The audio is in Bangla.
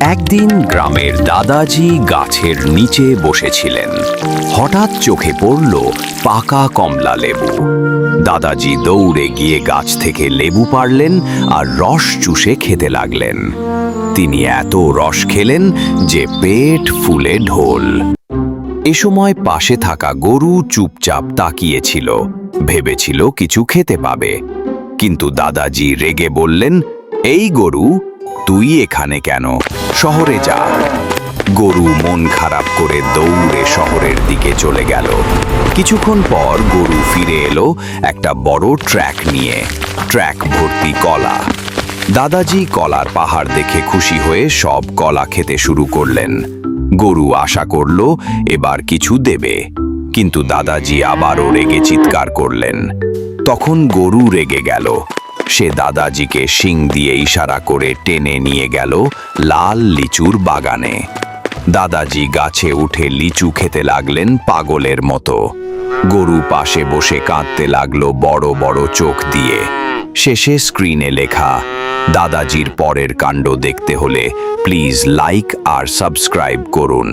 একদিন গ্রামের দাদাজি গাছের নিচে বসেছিলেন। হঠাৎ চোখে পড়ল পাকা কমলা লেবু। দাদাজি দৌড়ে গিয়ে গাছ থেকে লেবু পারলেন আর রস চুষে খেতে লাগলেন। তিনি এত রস খেলেন যে পেট ফুলে ঢোল। এ সময় পাশে থাকা গরু চুপচাপ তাকিয়েছিল, ভেবেছিল কিছু খেতে পাবে। কিন্তু দাদাজি রেগে বললেন, এই গরু তুই এখানে কেন? শহরে যা। গরু মন খারাপ করে দৌড়ে শহরের দিকে চলে গেল। কিছুক্ষণ পর গরু ফিরে এলো একটা বড় ট্র্যাক নিয়ে। ট্র্যাক ভর্তি কলা। দাদাজি কলার পাহাড় দেখে খুশি হয়ে সব কলা খেতে শুরু করলেন। গরু আশা করল এবার কিছু দেবে। কিন্তু দাদাজি আবারও রেগে চিৎকার করলেন। তখন গরু রেগে গেল। সে দাদাজিকে শিং দিয়ে ইশারা করে টেনে নিয়ে গেল লাল লিচুর বাগানে। দাদাজি গাছে উঠে লিচু খেতে লাগলেন পাগলের মতো। গরু পাশে বসে কাঁদতে লাগল বড় বড় চোখ দিয়ে। শেষে স্ক্রিনে লেখা, দাদাজির পরের কাণ্ড দেখতে হলে প্লিজ লাইক আর সাবস্ক্রাইব করুন।